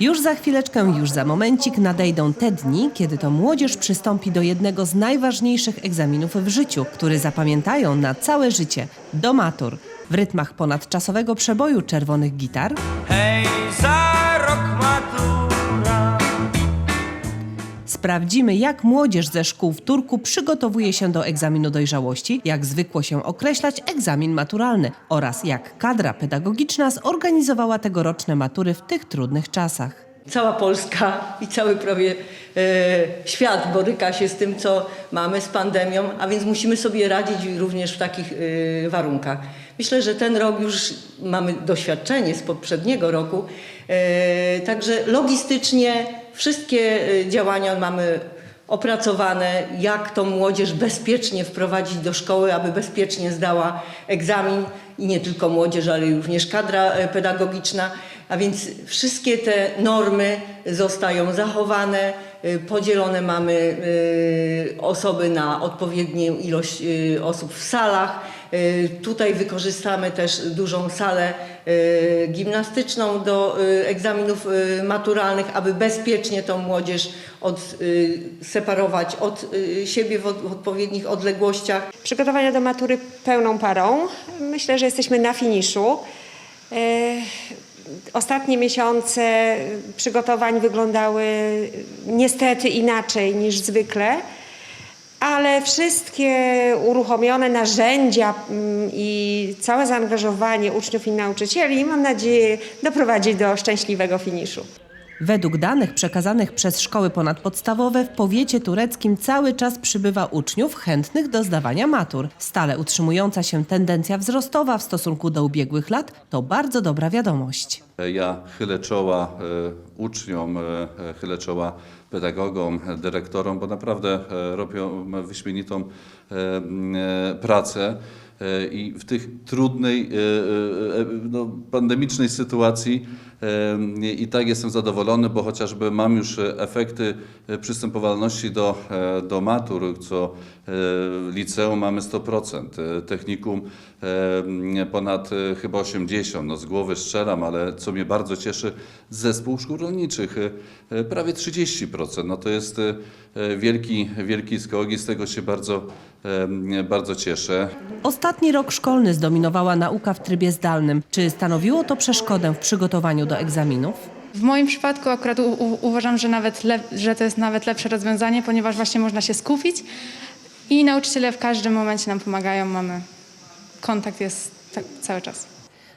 Już za chwileczkę, już za momencik nadejdą te dni, kiedy to młodzież przystąpi do jednego z najważniejszych egzaminów w życiu, który zapamiętają na całe życie do matur. W rytmach ponadczasowego przeboju czerwonych gitar Hej, sprawdzimy, jak młodzież ze szkół w Turku przygotowuje się do egzaminu dojrzałości, jak zwykło się określać egzamin maturalny oraz jak kadra pedagogiczna zorganizowała tegoroczne matury w tych trudnych czasach. Cała Polska i cały prawie e, świat boryka się z tym, co mamy z pandemią, a więc musimy sobie radzić również w takich e, warunkach. Myślę, że ten rok już mamy doświadczenie z poprzedniego roku, e, także logistycznie wszystkie e, działania mamy opracowane, jak tą młodzież bezpiecznie wprowadzić do szkoły, aby bezpiecznie zdała egzamin i nie tylko młodzież, ale również kadra e, pedagogiczna. A więc wszystkie te normy zostają zachowane, podzielone mamy osoby na odpowiednią ilość osób w salach. E, Tutaj wykorzystamy też dużą salę e, gimnastyczną do e, egzaminów maturalnych, aby bezpiecznie tą młodzież od, e, separować od siebie w od- w odpowiednich odległościach. Przygotowania do matury pełną parą. Myślę, że jesteśmy na finiszu. Ostatnie miesiące przygotowań wyglądały niestety inaczej niż zwykle, ale wszystkie uruchomione narzędzia mm, i całe zaangażowanie uczniów i nauczycieli, mam nadzieję, doprowadzi do szczęśliwego finiszu. Według danych przekazanych przez szkoły ponadpodstawowe w powiecie tureckim cały czas przybywa uczniów chętnych do zdawania matur. Stale utrzymująca się tendencja wzrostowa w stosunku do ubiegłych lat to bardzo dobra wiadomość. Ja chylę czoła e, uczniom, e, chylę czoła pedagogom, dyrektorom, bo naprawdę e, robią wyśmienitą pracę. I w tych trudnej, no, pandemicznej sytuacji i tak jestem zadowolony, bo chociażby mam już efekty przystępowalności do, do matur, co liceum mamy 100%, e, technikum ponad chyba 80%, no z głowy strzelam, ale co mnie bardzo cieszy, zespół szkół rolniczych e, prawie 30%, no to jest e, wielki, wielki skok i z tego się bardzo, bardzo cieszę. Ostatni rok szkolny zdominowała nauka w trybie zdalnym. Czy stanowiło to przeszkodę w przygotowaniu do egzaminów? W moim przypadku akurat u, u, uważam, że, nawet że to jest nawet lepsze rozwiązanie, ponieważ właśnie można się skupić i nauczyciele w każdym momencie nam pomagają, mamy kontakt jest tak cały czas.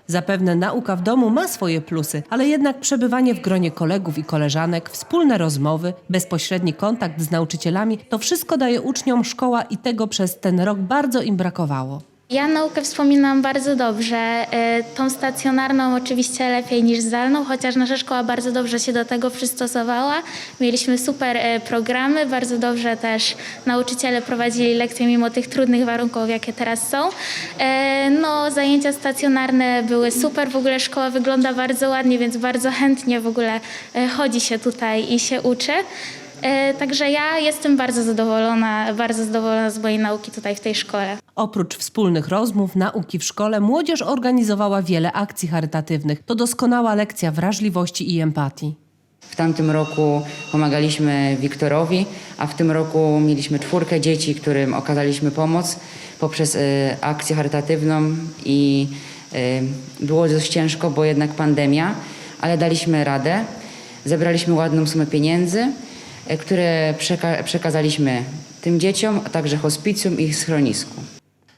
Zapewne nauka w domu ma swoje plusy, ale jednak przebywanie w gronie kolegów i koleżanek, wspólne rozmowy, bezpośredni kontakt z nauczycielami to wszystko daje uczniom szkoła i tego przez ten rok bardzo im brakowało. Ja naukę wspominam bardzo dobrze. E, Tą stacjonarną oczywiście lepiej niż zdalną, chociaż nasza szkoła bardzo dobrze się do tego przystosowała. Mieliśmy super e, programy, bardzo dobrze też nauczyciele prowadzili lekcje mimo tych trudnych warunków, jakie teraz są. E, No, zajęcia stacjonarne były super, w ogóle szkoła wygląda bardzo ładnie, więc bardzo chętnie w ogóle chodzi się tutaj i się uczy. E, Także ja jestem bardzo zadowolona, bardzo zadowolona z mojej nauki tutaj w tej szkole. Oprócz wspólnych rozmów, nauki w szkole, młodzież organizowała wiele akcji charytatywnych. To doskonała lekcja wrażliwości i empatii. W tamtym roku pomagaliśmy Wiktorowi, a w tym roku mieliśmy czwórkę dzieci, którym okazaliśmy pomoc poprzez e, akcję charytatywną i e, było dość ciężko, bo jednak pandemia, ale daliśmy radę. Zebraliśmy ładną sumę pieniędzy, które przeka- przekazaliśmy tym dzieciom, a także hospicjum i schronisku.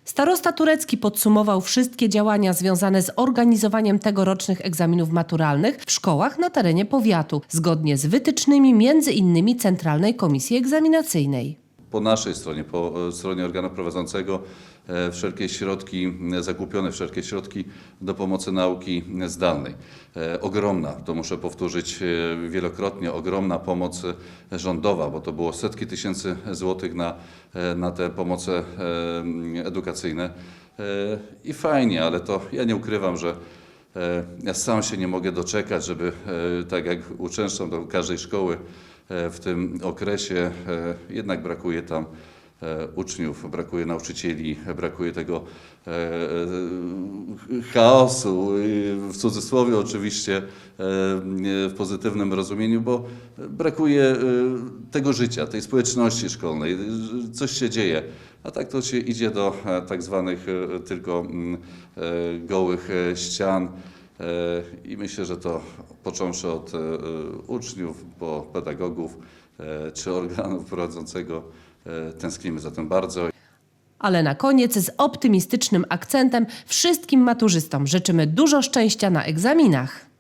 Starosta turecki podsumował wszystkie działania związane z organizowaniem tegorocznych egzaminów maturalnych w szkołach na terenie powiatu, zgodnie z wytycznymi między innymi Centralnej Komisji Egzaminacyjnej. po naszej stronie, po e, stronie organu prowadzącego e, wszelkie środki, e, zakupione wszelkie środki do pomocy nauki zdalnej. E, Ogromna, to muszę powtórzyć e, wielokrotnie, ogromna pomoc e, rządowa, bo to było setki tysięcy złotych na, e, na te pomoce e, edukacyjne. E, I fajnie, ale to ja nie ukrywam, że E, Ja sam się nie mogę doczekać, żeby e, tak jak uczęszczam do każdej szkoły e, w tym okresie, e, jednak brakuje tam e, uczniów, brakuje nauczycieli, brakuje tego e, e, chaosu, w cudzysłowie oczywiście, e, w pozytywnym rozumieniu, bo brakuje e, tego życia, tej społeczności szkolnej, coś się dzieje. A tak to się idzie do e, tak zwanych e, tylko mm, e, gołych e, ścian. E, I myślę, że to począwszy od e, e, uczniów, po pedagogów e, czy organu prowadzącego, e, tęsknimy za tym bardzo. Ale na koniec z optymistycznym akcentem wszystkim maturzystom życzymy dużo szczęścia na egzaminach.